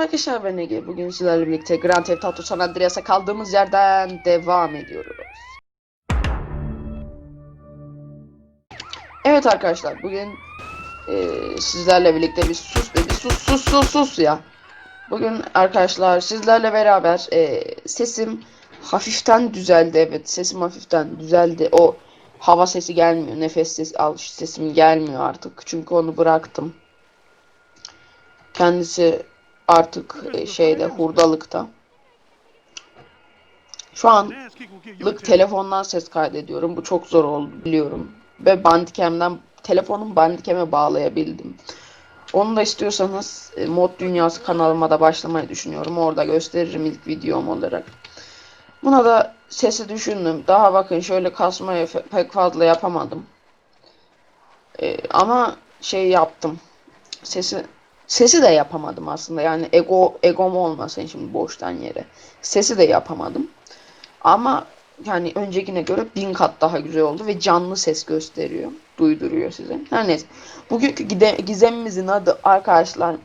Arkadaşlar ben Ege. Bugün sizlerle birlikte Grand Theft Auto San Andreas'a kaldığımız yerden devam ediyoruz. Evet arkadaşlar bugün eee, sizlerle birlikte bir sus be bir sus sus sus sus ya. Bugün arkadaşlar sizlerle beraber eee, sesim hafiften düzeldi evet sesim hafiften düzeldi. O hava sesi gelmiyor nefes sesi alış sesim gelmiyor artık çünkü onu bıraktım. Kendisi artık e, şeyde hurdalıkta. Şu anlık telefondan ses kaydediyorum. Bu çok zor oldu biliyorum. Ve bandicam'den telefonun bandicam'e bağlayabildim. Onu da istiyorsanız e, Mod Dünyası kanalıma da başlamayı düşünüyorum. Orada gösteririm ilk videom olarak. Buna da sesi düşündüm. Daha bakın şöyle kasmayı pek fazla yapamadım. E, ama şey yaptım. Sesi Sesi de yapamadım aslında. Yani ego egom olmasın şimdi boştan yere. Sesi de yapamadım. Ama yani öncekine göre bin kat daha güzel oldu ve canlı ses gösteriyor. Duyduruyor size. Her neyse. Bugünkü gizemimizin adı arkadaşlar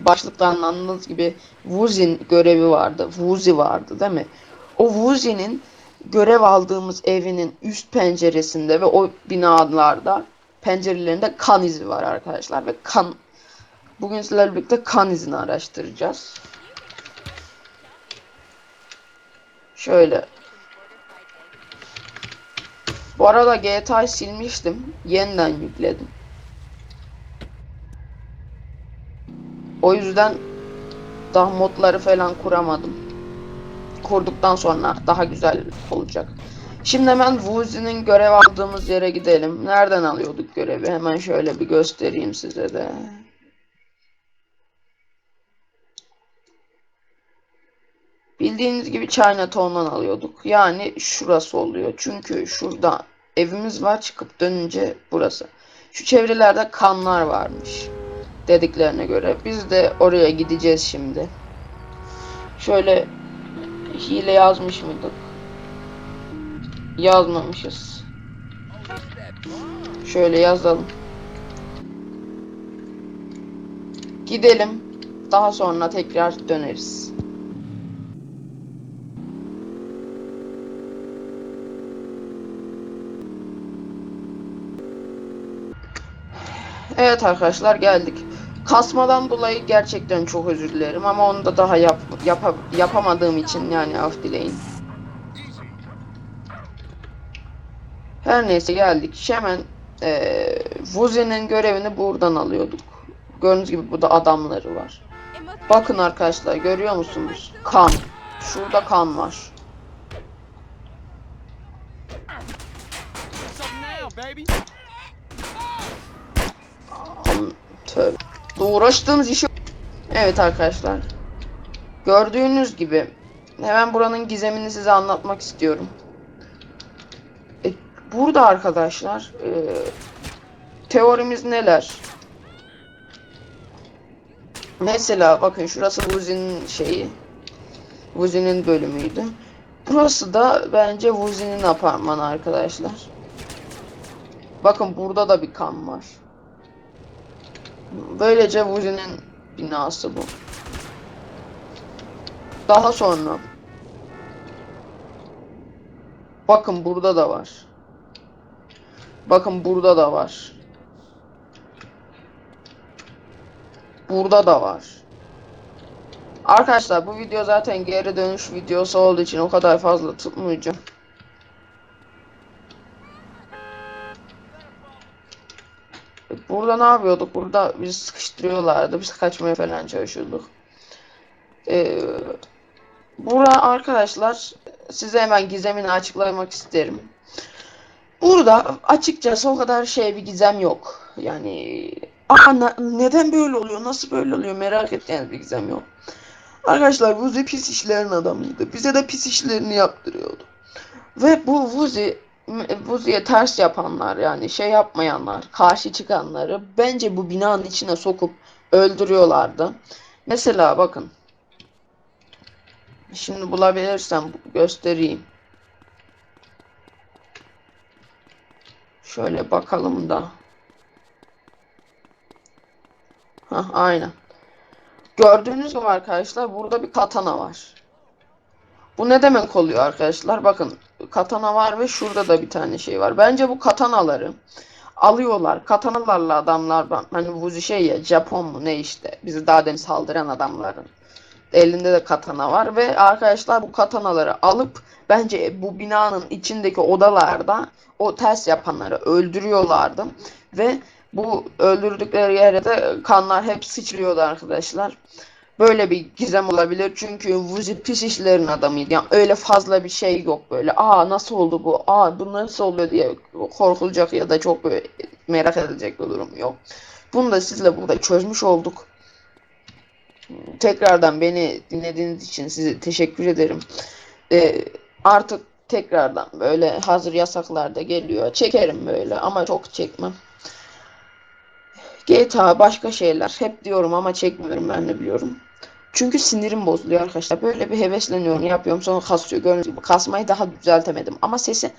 başlıktan anladığınız gibi Wuzin görevi vardı. Wuzi vardı değil mi? O Wuzi'nin görev aldığımız evinin üst penceresinde ve o binalarda pencerelerinde kan izi var arkadaşlar ve kan Bugün sizlerle birlikte kan izini araştıracağız. Şöyle. Bu arada GTA'yı silmiştim. Yeniden yükledim. O yüzden daha modları falan kuramadım. Kurduktan sonra daha güzel olacak. Şimdi hemen Wuzi'nin görev aldığımız yere gidelim. Nereden alıyorduk görevi? Hemen şöyle bir göstereyim size de. Bildiğiniz gibi Chinatown'dan alıyorduk. Yani şurası oluyor. Çünkü şurada evimiz var çıkıp dönünce burası. Şu çevrelerde kanlar varmış. Dediklerine göre. Biz de oraya gideceğiz şimdi. Şöyle hile yazmış mıydık? Yazmamışız. Şöyle yazalım. Gidelim. Daha sonra tekrar döneriz. Evet arkadaşlar geldik. Kasmadan dolayı gerçekten çok özür dilerim ama onu da daha yap, yapa- yapamadığım için yani af dileyin. Her neyse geldik. Hemen eee Vuzi'nin görevini buradan alıyorduk. Gördüğünüz gibi burada adamları var. Bakın arkadaşlar görüyor musunuz? Kan. Şurada kan var. Tövbe. Uğraştığımız işi... Evet arkadaşlar. Gördüğünüz gibi hemen buranın gizemini size anlatmak istiyorum. E, burada arkadaşlar e, teorimiz neler? Mesela bakın şurası Wuzi'nin şeyi. Wuzi'nin bölümüydü. Burası da bence Wuzi'nin apartmanı arkadaşlar. Bakın burada da bir kan var. Böylece Wuzi'nin binası bu. Daha sonra Bakın burada da var. Bakın burada da var. Burada da var. Arkadaşlar bu video zaten geri dönüş videosu olduğu için o kadar fazla tutmayacağım. Burada ne yapıyorduk? Burada bizi sıkıştırıyorlardı. Biz kaçmaya falan çalışıyorduk. Ee, Burada arkadaşlar size hemen gizemini açıklamak isterim. Burada açıkçası o kadar şey bir gizem yok. Yani Aa, ne- neden böyle oluyor? Nasıl böyle oluyor? Merak ettiğiniz bir gizem yok. Arkadaşlar Vuzi pis işlerin adamıydı. Bize de pis işlerini yaptırıyordu. Ve bu Vuzi Vuzi'ye ters yapanlar yani şey yapmayanlar, karşı çıkanları bence bu binanın içine sokup öldürüyorlardı. Mesela bakın. Şimdi bulabilirsem göstereyim. Şöyle bakalım da. Hah aynen. Gördüğünüz gibi arkadaşlar burada bir katana var. Bu ne demek oluyor arkadaşlar? Bakın katana var ve şurada da bir tane şey var. Bence bu katanaları alıyorlar. Katanalarla adamlar hani bu şey ya Japon mu ne işte bizi daha demin saldıran adamların elinde de katana var ve arkadaşlar bu katanaları alıp bence bu binanın içindeki odalarda o ters yapanları öldürüyorlardı ve bu öldürdükleri yere de kanlar hep sıçrıyordu arkadaşlar. Böyle bir gizem olabilir çünkü Vuzi pis işlerin adamıydı. Yani öyle fazla bir şey yok böyle. Aa nasıl oldu bu? Aa bu nasıl oluyor diye korkulacak ya da çok merak edilecek bir durum yok. Bunu da sizle burada çözmüş olduk. Tekrardan beni dinlediğiniz için size teşekkür ederim. Ee, artık tekrardan böyle hazır yasaklar da geliyor. Çekerim böyle ama çok çekmem. GTA başka şeyler. Hep diyorum ama çekmiyorum ben de biliyorum. Çünkü sinirim bozuluyor arkadaşlar. Böyle bir hevesleniyorum yapıyorum sonra kasıyor. Gördüğünüz gibi kasmayı daha düzeltemedim. Ama sesi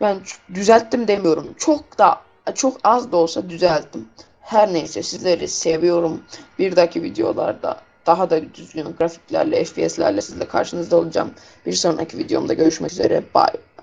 ben düzelttim demiyorum. Çok da çok az da olsa düzelttim. Her neyse sizleri seviyorum. Bir dahaki videolarda daha da düzgün grafiklerle, FPS'lerle sizle karşınızda olacağım. Bir sonraki videomda görüşmek üzere. Bye.